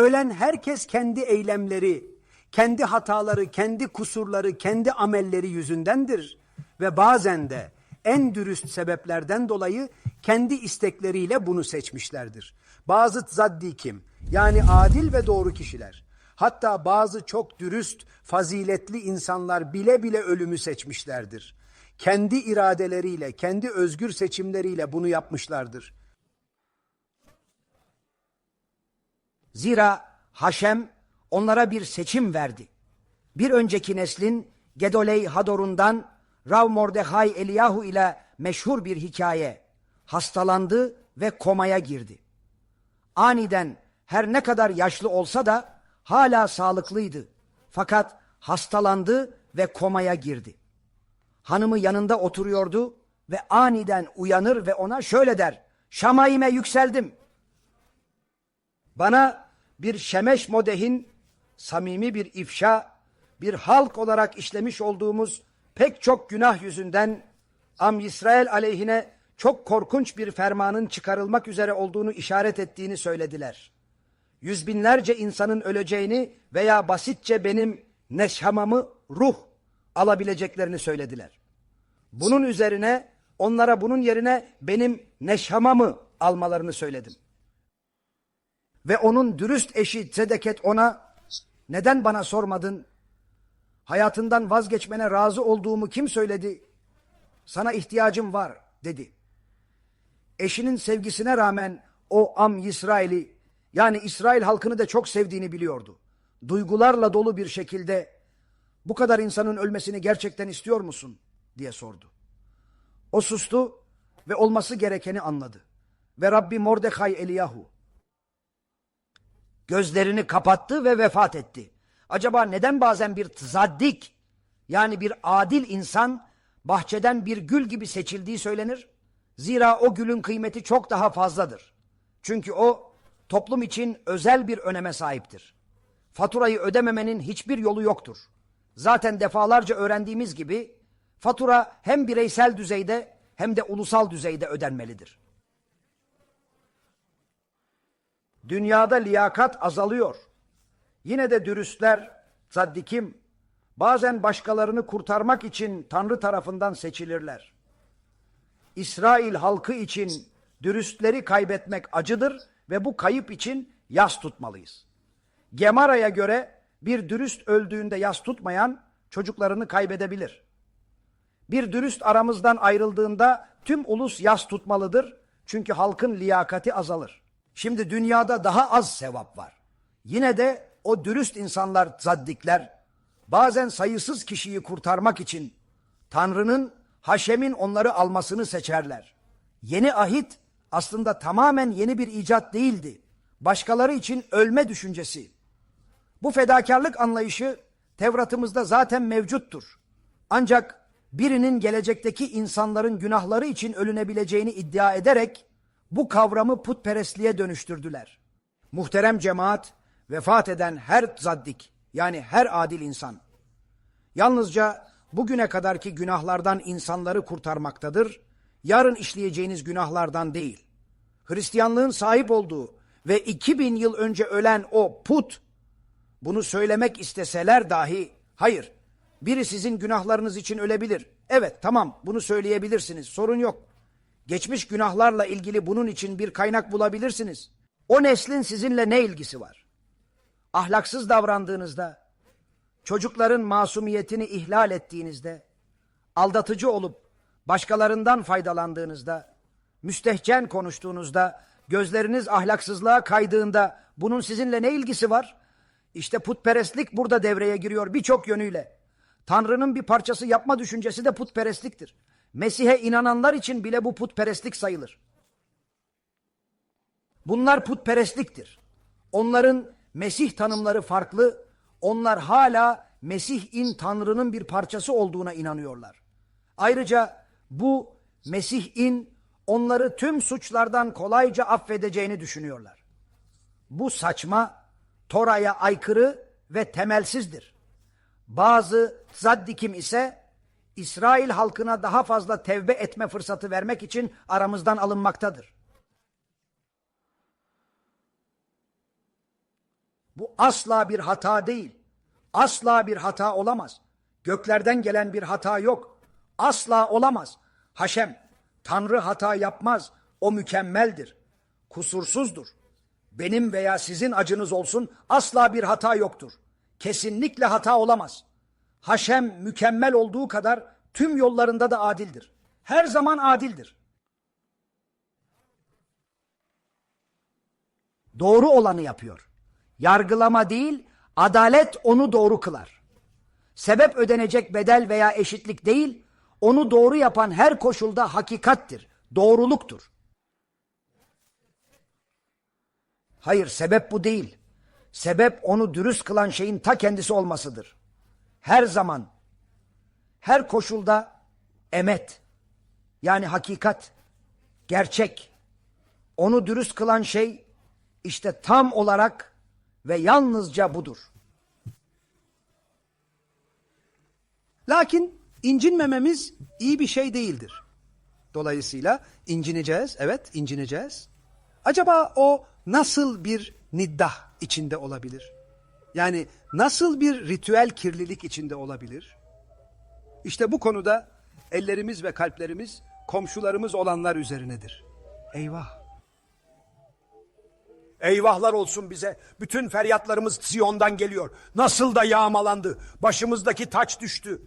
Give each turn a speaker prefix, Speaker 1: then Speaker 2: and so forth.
Speaker 1: Ölen herkes kendi eylemleri, kendi hataları, kendi kusurları, kendi amelleri yüzündendir. Ve bazen de en dürüst sebeplerden dolayı kendi istekleriyle bunu seçmişlerdir. Bazı zaddikim yani adil ve doğru kişiler hatta bazı çok dürüst, faziletli insanlar bile bile ölümü seçmişlerdir. Kendi iradeleriyle, kendi özgür seçimleriyle bunu yapmışlardır.
Speaker 2: Zira Haşem onlara bir seçim verdi. Bir önceki neslin Gedoley Hador'undan Rav Mordechai Eliyahu ile meşhur bir hikaye. Hastalandı ve komaya girdi. Aniden her ne kadar yaşlı olsa da hala sağlıklıydı. Fakat hastalandı ve komaya girdi. Hanımı yanında oturuyordu ve aniden uyanır ve ona şöyle der. Şamayime yükseldim. Bana bir şemeş modehin samimi bir ifşa, bir halk olarak işlemiş olduğumuz pek çok günah yüzünden Am İsrail aleyhine çok korkunç bir fermanın çıkarılmak üzere olduğunu işaret ettiğini söylediler. Yüz binlerce insanın öleceğini veya basitçe benim neşhamamı ruh alabileceklerini söylediler. Bunun üzerine onlara bunun yerine benim neşhamamı almalarını söyledim. Ve onun dürüst eşi Zedeket ona neden bana sormadın? Hayatından vazgeçmene razı olduğumu kim söyledi? Sana ihtiyacım var dedi. Eşinin sevgisine rağmen o Am İsrail'i yani İsrail halkını da çok sevdiğini biliyordu. Duygularla dolu bir şekilde bu kadar insanın ölmesini gerçekten istiyor musun diye sordu. O sustu ve olması gerekeni anladı. Ve Rabbi Mordecai Eliyahu gözlerini kapattı ve vefat etti. Acaba neden bazen bir tzaddik yani bir adil insan bahçeden bir gül gibi seçildiği söylenir? Zira o gülün kıymeti çok daha fazladır. Çünkü o toplum için özel bir öneme sahiptir. Faturayı ödememenin hiçbir yolu yoktur. Zaten defalarca öğrendiğimiz gibi fatura hem bireysel düzeyde hem de ulusal düzeyde ödenmelidir. Dünyada liyakat azalıyor. Yine de dürüstler, zaddikim, bazen başkalarını kurtarmak için Tanrı tarafından seçilirler. İsrail halkı için dürüstleri kaybetmek acıdır ve bu kayıp için yas tutmalıyız. Gemara'ya göre bir dürüst öldüğünde yas tutmayan çocuklarını kaybedebilir. Bir dürüst aramızdan ayrıldığında tüm ulus yas tutmalıdır. Çünkü halkın liyakati azalır. Şimdi dünyada daha az sevap var. Yine de o dürüst insanlar, zaddikler, bazen sayısız kişiyi kurtarmak için Tanrı'nın, Haşem'in onları almasını seçerler. Yeni ahit aslında tamamen yeni bir icat değildi. Başkaları için ölme düşüncesi. Bu fedakarlık anlayışı Tevrat'ımızda zaten mevcuttur. Ancak birinin gelecekteki insanların günahları için ölünebileceğini iddia ederek bu kavramı putperestliğe dönüştürdüler. Muhterem cemaat, vefat eden her zaddik yani her adil insan yalnızca bugüne kadarki günahlardan insanları kurtarmaktadır. Yarın işleyeceğiniz günahlardan değil. Hristiyanlığın sahip olduğu ve 2000 yıl önce ölen o put bunu söylemek isteseler dahi hayır biri sizin günahlarınız için ölebilir. Evet tamam bunu söyleyebilirsiniz sorun yok. Geçmiş günahlarla ilgili bunun için bir kaynak bulabilirsiniz. O neslin sizinle ne ilgisi var? Ahlaksız davrandığınızda, çocukların masumiyetini ihlal ettiğinizde, aldatıcı olup başkalarından faydalandığınızda, müstehcen konuştuğunuzda, gözleriniz ahlaksızlığa kaydığında bunun sizinle ne ilgisi var? İşte putperestlik burada devreye giriyor birçok yönüyle. Tanrı'nın bir parçası yapma düşüncesi de putperestliktir. Mesih'e inananlar için bile bu putperestlik sayılır. Bunlar putperestliktir. Onların Mesih tanımları farklı. Onlar hala Mesih'in Tanrı'nın bir parçası olduğuna inanıyorlar. Ayrıca bu Mesih'in onları tüm suçlardan kolayca affedeceğini düşünüyorlar. Bu saçma, Tora'ya aykırı ve temelsizdir. Bazı zaddikim ise İsrail halkına daha fazla tevbe etme fırsatı vermek için aramızdan alınmaktadır. Bu asla bir hata değil. Asla bir hata olamaz. Göklerden gelen bir hata yok. Asla olamaz. Haşem, Tanrı hata yapmaz. O mükemmeldir. Kusursuzdur. Benim veya sizin acınız olsun asla bir hata yoktur. Kesinlikle hata olamaz. Haşem mükemmel olduğu kadar tüm yollarında da adildir. Her zaman adildir. Doğru olanı yapıyor. Yargılama değil, adalet onu doğru kılar. Sebep ödenecek bedel veya eşitlik değil, onu doğru yapan her koşulda hakikattir, doğruluktur. Hayır, sebep bu değil. Sebep onu dürüst kılan şeyin ta kendisi olmasıdır. Her zaman, her koşulda emet, yani hakikat, gerçek, onu dürüst kılan şey işte tam olarak ve yalnızca budur.
Speaker 1: Lakin incinmememiz iyi bir şey değildir. Dolayısıyla incineceğiz, evet incineceğiz. Acaba o nasıl bir niddah içinde olabilir? Yani nasıl bir ritüel kirlilik içinde olabilir? İşte bu konuda ellerimiz ve kalplerimiz komşularımız olanlar üzerinedir. Eyvah!
Speaker 3: Eyvahlar olsun bize. Bütün feryatlarımız Siyon'dan geliyor. Nasıl da yağmalandı. Başımızdaki taç düştü.